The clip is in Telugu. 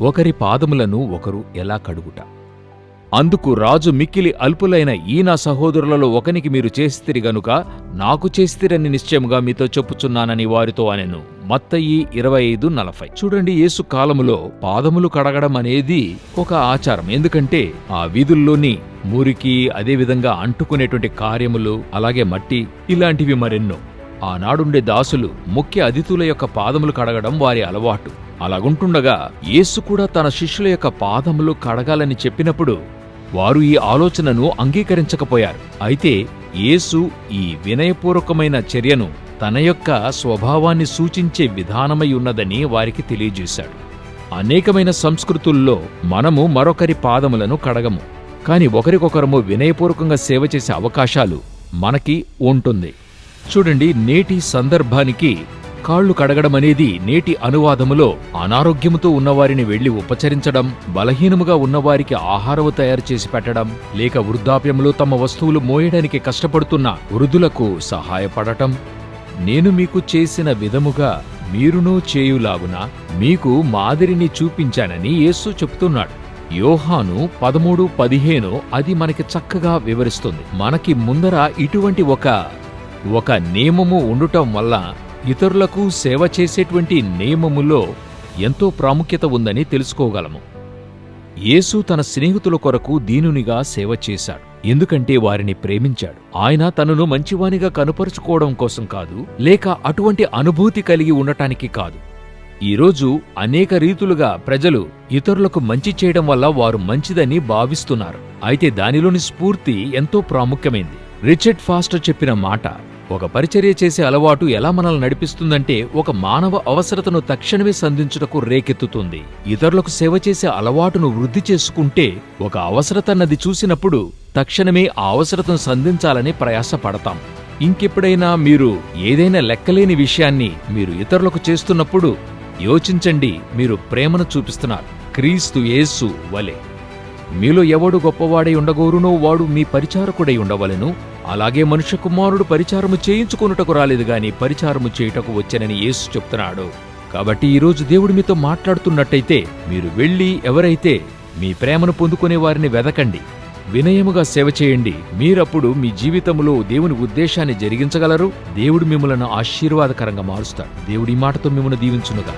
ఒకరి పాదములను ఒకరు ఎలా కడుగుట? అందుకు రాజు మిక్కిలి అల్పులైన ఈ నా సహోదరులలో ఒకనికి మీరు చేసితిరి గనుక నాకు చేసితిరని నిశ్చయముగా మీతో చెప్పుచున్నానని వారితో అనెను. మత్తయి ఇరవై ఐదు నలభై చూడండి యేసు కాలములో పాదములు కడగడం అనేది ఒక ఆచారం. ఎందుకంటే ఆ వీధుల్లోని మురికి అదేవిధంగా అంటుకునేటువంటి కార్యములు అలాగే మట్టి ఇలాంటివి మరెన్నో. ఆనాడుండే దాసులు ముఖ్య అతిథుల యొక్క పాదములు కడగడం వారి అలవాటు. అలాగుంటుండగా యేసు కూడా తన శిష్యుల యొక్క పాదములు కడగాలని చెప్పినప్పుడు వారు ఈ ఆలోచనను అంగీకరించకపోయారు. అయితే యేసు ఈ వినయపూర్వకమైన చర్యను తన యొక్క స్వభావాన్ని సూచించే విధానమై ఉన్నదని వారికి తెలియజేశాడు. అనేకమైన సంస్కృతుల్లో మనము మరొకరి పాదములను కడగము కాని ఒకరికొకరము వినయపూర్వకంగా సేవ చేసే అవకాశాలు మనకి ఉంటుంది. చూడండి నేటి సందర్భానికి కాళ్ళు కడగడం అనేది నేటి అనువాదములో అనారోగ్యముతో ఉన్నవారిని వెళ్ళి ఉపచరించడం బలహీనముగా ఉన్నవారికి ఆహారము తయారు చేసి పెట్టడం లేక వృద్ధాప్యంలో తమ వస్తువులు మోయడానికి కష్టపడుతున్న వృద్ధులకు సహాయపడటం. నేను మీకు చేసిన విధముగా మీరునూ చేయులాగున మీకు మాదిరిని చూపించానని యేసు చెప్తున్నాడు. యోహాను పదమూడు పదిహేను అది మనకి చక్కగా వివరిస్తుంది. మనకి ముందర ఇటువంటి ఒక ఒక నియమము ఉండటం వల్ల ఇతరులకు సేవ చేసేటువంటి నియమములో ఎంతో ప్రాముఖ్యత ఉందని తెలుసుకోగలము. యేసు తన స్నేహితుల కొరకు దీనునిగా సేవ చేశాడు. ఎందుకంటే వారిని ప్రేమించాడు. ఆయన తనను మంచివానిగా కనుపరుచుకోవడం కోసం కాదు లేక అటువంటి అనుభూతి కలిగి ఉండటానికి కాదు. ఈరోజు అనేక రీతులుగా ప్రజలు ఇతరులకు మంచి చేయడం వల్ల వారు మంచిదని భావిస్తున్నారు. అయితే దానిలోని స్ఫూర్తి ఎంతో ప్రాముఖ్యమైంది. రిచర్డ్ ఫాస్టర్ చెప్పిన మాట ఒక పరిచర్య చేసే అలవాటు ఎలా మనల్ని నడిపిస్తుందంటే ఒక మానవ అవసరతను తక్షణమే సంధించుటకు రేకెత్తుతుంది. ఇతరులకు సేవ చేసే అలవాటును వృద్ధి చేసుకుంటే ఒక అవసరతన్నది చూసినప్పుడు తక్షణమే ఆ అవసరతను సంధించాలని ప్రయాసపడతాం. ఇంకెప్పుడైనా మీరు ఏదైనా లెక్కలేని విషయాన్ని మీరు ఇతరులకు చేస్తున్నప్పుడు యోచించండి మీరు ప్రేమను చూపిస్తున్నారు. క్రీస్తు యేసు వలె. మీలో ఎవడు గొప్పవాడై ఉండగోరునో వాడు మీ పరిచారకుడై ఉండవలెను. అలాగే మనుష్య కుమారుడు పరిచారము చేయించుకొనుటకు రాలేదు గాని పరిచారము చేయుటకు వచ్చానని యేసు చెప్తున్నాడు. కాబట్టి ఈరోజు దేవుడు మీతో మాట్లాడుతున్నట్టయితే మీరు వెళ్ళి ఎవరైతే మీ ప్రేమను పొందుకునే వారిని వెదకండి. వినయముగా సేవ చేయండి. మీరప్పుడు మీ జీవితంలో దేవుని ఉద్దేశాన్ని జరిగించగలరు. దేవుడు మిమ్మలను ఆశీర్వాదకరంగా మారుస్తాడు. దేవుడి మాటతో మిమ్మల్ని దీవించునుగా